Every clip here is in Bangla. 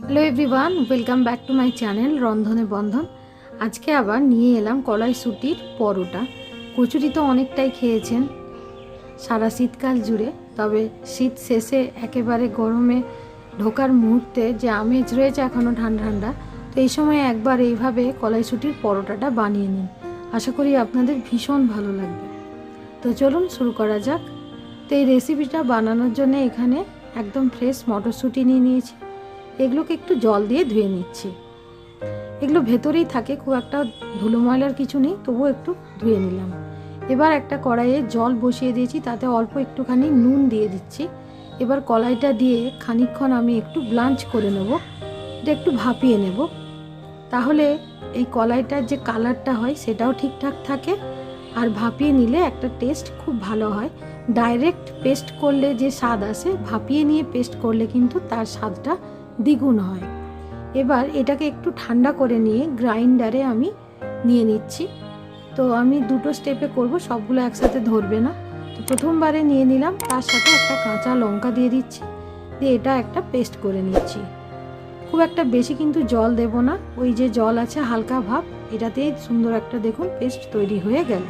Hello everyone, welcome back to my channel রন্ধনে বন্ধন। আজকে আবার নিয়ে এলাম কড়াইশুটির পরোটা। কচুরি তো অনেকটাই খেয়েছেন সারা শীতকাল জুড়ে, তবে শীত শেষে একেবারে গরমে ঢোকার মুহূর্তে যে আমেজ রয়েছে এখনও ঠান্ডা ঠান্ডা, তো এই সময় একবার এইভাবে কড়াইশুটির পরোটাটা বানিয়ে নিন। আশা করি আপনাদের ভীষণ ভালো লাগবে। তো চলুন শুরু করা যাক। তো এই রেসিপিটা বানানোর জন্য এখানে একদম ফ্রেশ মটরশুঁটি নিয়ে নিয়েছি। এগুলোকে একটু জল দিয়ে ধুয়ে নিচ্ছি। এগুলো ভেতরেই থাকে, খুব একটা ধুলো ময়লার কিছু নেই, তবুও একটু ধুয়ে নিলাম। এবার একটা কড়াইয়ে জল বসিয়ে দিয়েছি, তাতে অল্প একটুখানি নুন দিয়ে দিচ্ছি। এবার কলাইটা দিয়ে খানিকক্ষণ আমি একটু ব্লাঞ্চ করে নেব, এটা একটু ভাপিয়ে নেব। তাহলে এই কলাইটার যে কালারটা হয়, সেটাও ঠিকঠাক থাকে। আর ভাপিয়ে নিলে একটা টেস্ট খুব ভালো হয়। ডাইরেক্ট পেস্ট করলে যে স্বাদ আসে, ভাপিয়ে নিয়ে পেস্ট করলে কিন্তু তার স্বাদটা দ্বিগুণ হয়। এবার এটাকে একটু ঠান্ডা করে নিয়ে গ্রাইন্ডারে আমি নিয়ে নিচ্ছি। তো আমি দুটো স্টেপে করব, সবগুলো একসাথে ধরবে না। তো প্রথমবারে নিয়ে নিলাম, তার সাথে একটা কাঁচা লঙ্কা দিয়ে দিচ্ছি। দিয়ে এটা একটা পেস্ট করে নিচ্ছি। খুব একটা বেশি কিন্তু জল দেব না, ওই যে জল আছে হালকা ভাব, এটাতেই সুন্দর একটা দেখুন পেস্ট তৈরি হয়ে গেল।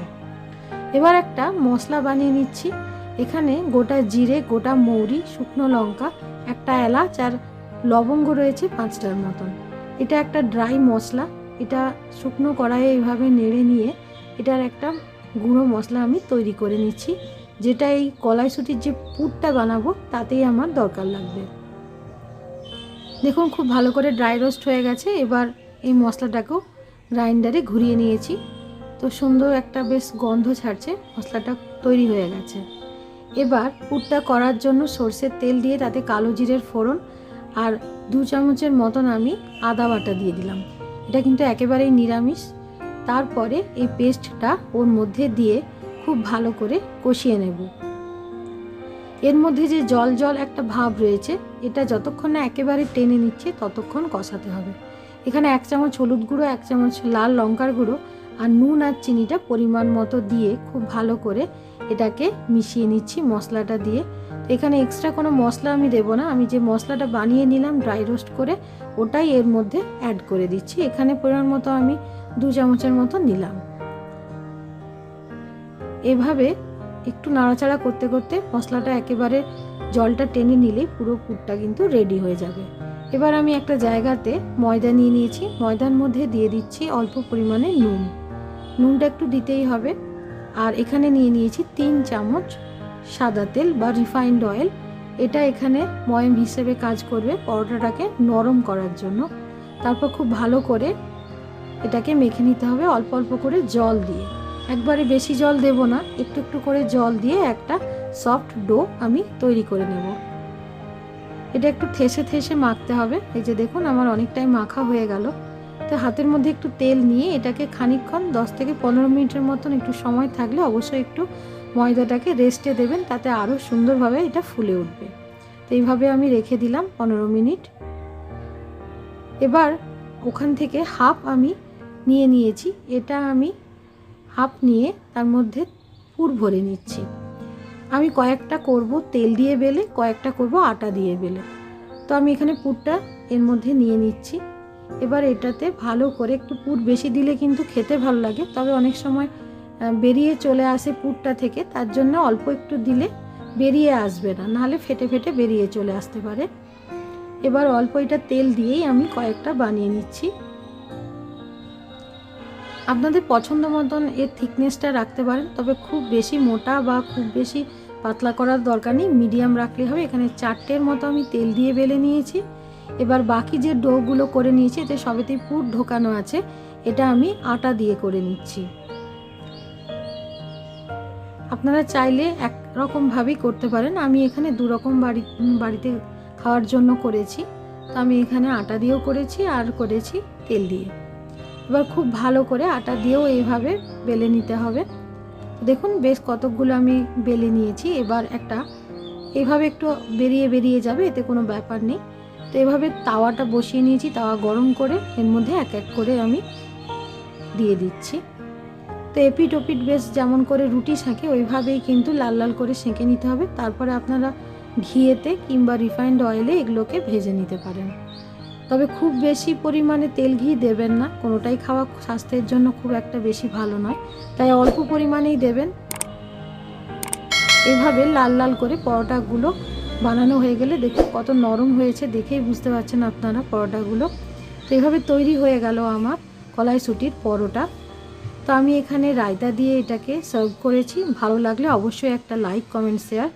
এবার একটা মশলা বানিয়ে নিচ্ছি। এখানে গোটা জিরে, গোটা মৌরি, শুকনো লঙ্কা, একটা এলাচ আর লবঙ্গ রয়েছে পাঁচটার মতন। এটা একটা ড্রাই মশলা, এটা শুকনো কড়াইয়ে এইভাবে নেড়ে নিয়ে এটার একটা গুঁড়ো মশলা আমি তৈরি করে নিচ্ছি, যেটা এই কলাইশুটির যে পুরটা বানাবো তাতেই আমার দরকার লাগবে। দেখুন খুব ভালো করে ড্রাই রোস্ট হয়ে গেছে, এবার এই মশলাটাকেও গ্রাইন্ডারে ঘুরিয়ে নিয়েছি। তো সুন্দর একটা বেশ গন্ধ ছাড়ছে, মশলাটা তৈরি হয়ে গেছে। এবার পুরটা করার জন্য সর্ষের তেল দিয়ে তাতে কালো জিরের ফোড়ন আর দু চামচের মতন আমি আদা বাটা দিয়ে দিলাম। এটা কিন্তু একেবারেই নিরামিষ। তারপরে এই পেস্টটা ওর মধ্যে দিয়ে খুব ভালো করে কষিয়ে নেব। এর মধ্যে যে জল জল একটা ভাব রয়েছে, এটা যতক্ষণ না একেবারে টেনে নিচ্ছে, ততক্ষণ কষাতে হবে। এখানে এক চামচ হলুদ গুঁড়ো, এক চামচ লাল লঙ্কার গুঁড়ো আর নুন আর চিনিটা পরিমাণ মতো দিয়ে খুব ভালো করে এটাকে মিশিয়ে নিচ্ছি মশলাটা দিয়ে। এখানে এক্সট্রা কোনো মশলা আমি দেবো না। আমি যে মশলাটা বানিয়ে নিলাম ড্রাই রোস্ট করে, ওটাই এর মধ্যে অ্যাড করে দিচ্ছি। এখানে পরিমাণ মতো আমি দু চামচের মতো নিলাম। এভাবে একটু নাড়াচাড়া করতে করতে মশলাটা একেবারে জলটা টেনে নিলেই পুরো পুরটা কিন্তু রেডি হয়ে যাবে। এবার আমি একটা জায়গাতে ময়দা নিয়ে নিয়েছি। ময়দার মধ্যে দিয়ে দিচ্ছি অল্প পরিমাণে নুন। নুনটা একটু দিতেই হবে। আর এখানে নিয়ে নিয়েছি তিন চামচ সাদা তেল বা রিফাইন্ড অয়েল এটা এখানে ময়ম হিসেবে কাজ করবে পরোটাটাকে নরম করার জন্য। তারপর খুব ভালো করে এটাকে মেখে নিতে হবে অল্প অল্প করে জল দিয়ে। একবারে বেশি জল দেব না, একটু একটু করে জল দিয়ে একটা সফট ডো আমি তৈরি করে নেব। এটা একটু থেসে থেসে মাখতে হবে। এই যে দেখুন, আমার অনেকটাই মাখা হয়ে গেল। তো হাতের মধ্যে একটু তেল নিয়ে এটাকে খানিকক্ষণ দশ থেকে পনেরো মিনিটের মতন একটু সময় থাকলে অবশ্যই একটু ময়দাটাকে রেস্টে দেবেন, তাতে আরও সুন্দরভাবে এটা ফুলে উঠবে। তো এইভাবে আমি রেখে দিলাম পনেরো মিনিট। এবার ওখান থেকে হাফ আমি নিয়ে নিয়েছি। এটা আমি হাফ নিয়ে তার মধ্যে পুর ভরে নিচ্ছি। আমি কয়েকটা করব তেল দিয়ে বেলে, কয়েকটা করব আটা দিয়ে বেলে। তো আমি এখানে পুরটা এর মধ্যে নিয়ে নিচ্ছি। এবার এটাতে ভালো করে একটু পুর বেশি দিলে কিন্তু খেতে ভালো লাগে, তবে অনেক সময় বেরিয়ে চলে আসে পুরটা থেকে, তার জন্য অল্প একটু দিলে বেরিয়ে আসবে না, নাহলে ফেটে ফেটে বেরিয়ে চলে আসতে পারে। এবার অল্প এটা তেল দিয়েই আমি কয়েকটা বানিয়ে নিচ্ছি। আপনাদের পছন্দ মতন এর থিকনেসটা রাখতে পারেন, তবে খুব বেশি মোটা বা খুব বেশি পাতলা করার দরকার নেই, মিডিয়াম রাখলে হবে। এখানে চারটের মতো আমি তেল দিয়ে বেলে নিয়েছি। এবার বাকি যে ডোগুলো করে নিয়েছি, এতে সবেতেই পুর ঢোকানো আছে, এটা আমি আটা দিয়ে করে নিচ্ছি। আপনারা চাইলে এক রকমভাবেই করতে পারেন। আমি এখানে দু রকম বাড়ি বাড়িতে খাওয়ার জন্য করেছি। তো আমি এখানে আটা দিয়েও করেছি আর করেছি তেল দিয়ে। এবার খুব ভালো করে আটা দিয়েও এইভাবে বেলে নিতে হবে। দেখুন বেশ কতকগুলো আমি বেলে নিয়েছি। এবার একটা এভাবে একটু বেরিয়ে বেরিয়ে যাবে, এতে কোনো ব্যাপার নেই। তো এভাবে তাওয়াটা বসিয়ে নিয়েছি, তাওয়া গরম করে এর মধ্যে এক এক করে আমি দিয়ে দিচ্ছি। তো এপিট ওপিট বেশ যেমন করে রুটি সেঁকে ওইভাবেই কিন্তু লাল লাল করে সেঁকে নিতে হবে। তারপরে আপনারা ঘিয়েতে কিংবা রিফাইন্ড অয়েলে এগুলোকে ভেজে নিতে পারেন। তবে খুব বেশি পরিমাণে তেল ঘি দেবেন না। কোনোটাই খাওয়া স্বাস্থ্যের জন্য খুব একটা বেশি ভালো নয়। তাই অল্প পরিমাণেই দেবেন। এভাবে লাল লাল করে পরোটাগুলো বানানো হয়ে গেলে দেখুন কত নরম হয়েছে দেখেই বুঝতে পারছেন আপনারা পরোটাগুলো। তো এভাবে তৈরি হয়ে গেল আমার কলাইশুটির পরোটা। তো আমি এখানে রায়তা দিয়ে এটাকে সার্ভ করেছি। ভালো লাগলে অবশ্যই একটা লাইক কমেন্ট শেয়ার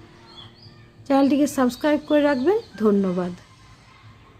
চ্যানেলটিকে সাবস্ক্রাইব করে রাখবেন। ধন্যবাদ।